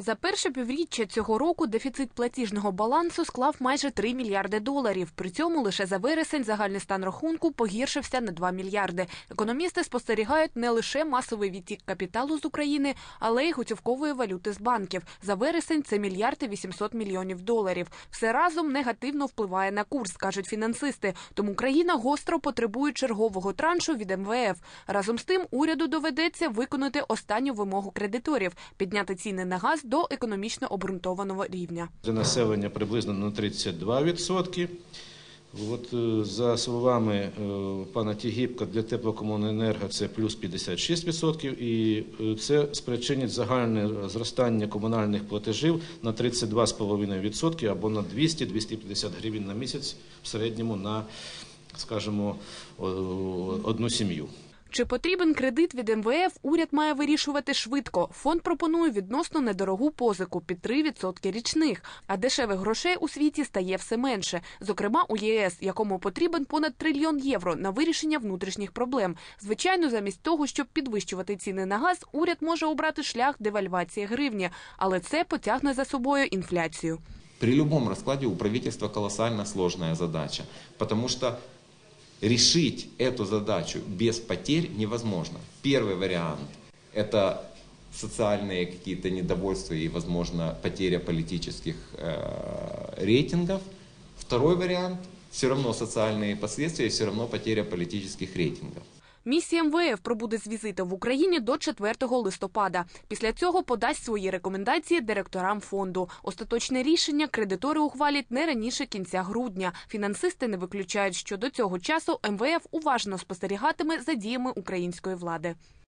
За перше півріччя цього року дефіцит платіжного балансу склав майже 3 мільярди доларів. При цьому лише за вересень загальний стан рахунку погіршився на 2 мільярди. Економісти спостерігають не лише масовий відтік капіталу з України, але й готівкової валюти з банків. За вересень це мільярд і 800 мільйонів доларів. Все разом негативно впливає на курс, кажуть фінансисти. Тому країна гостро потребує чергового траншу від МВФ. Разом з тим уряду доведеться виконати останню вимогу кредиторів підняти ціни на газ до економічно обґрунтованого рівня. Населення приблизно на 32%. От, е, за словами е, пана Тігіпка, для теплокомуненерго це плюс 56%, і е, це спричинить загальне зростання комунальних платежів на 32,5% або на 200-250 гривень на місяць в середньому на, скажімо, одну сім'ю. Чи потрібен кредит від МВФ, уряд має вирішувати швидко. Фонд пропонує відносно недорогу позику під 3% річних, а дешевих грошей у світі стає все менше. Зокрема, у ЄС, якому потрібен понад трильйон євро на вирішення внутрішніх проблем. Звичайно, замість того, щоб підвищувати ціни на газ, уряд може обрати шлях девальвації гривні, але це потягне за собою інфляцію. При любом раскладе у правительства колоссально сложная задача, потому что решить эту задачу без потерь невозможно. Первый вариант – это социальные какие-то недовольства и, возможно, потеря политических э, рейтингов. Второй вариант – все равно социальные последствия, все равно потеря политических рейтингов. Місія МВФ пробуде з візиту в Україні до 4 листопада. Після цього подасть свої рекомендації директорам фонду. Остаточне рішення кредитори ухвалять не раніше кінця грудня. Фінансисти не виключають, що до цього часу МВФ уважно спостерігатиме за діями української влади.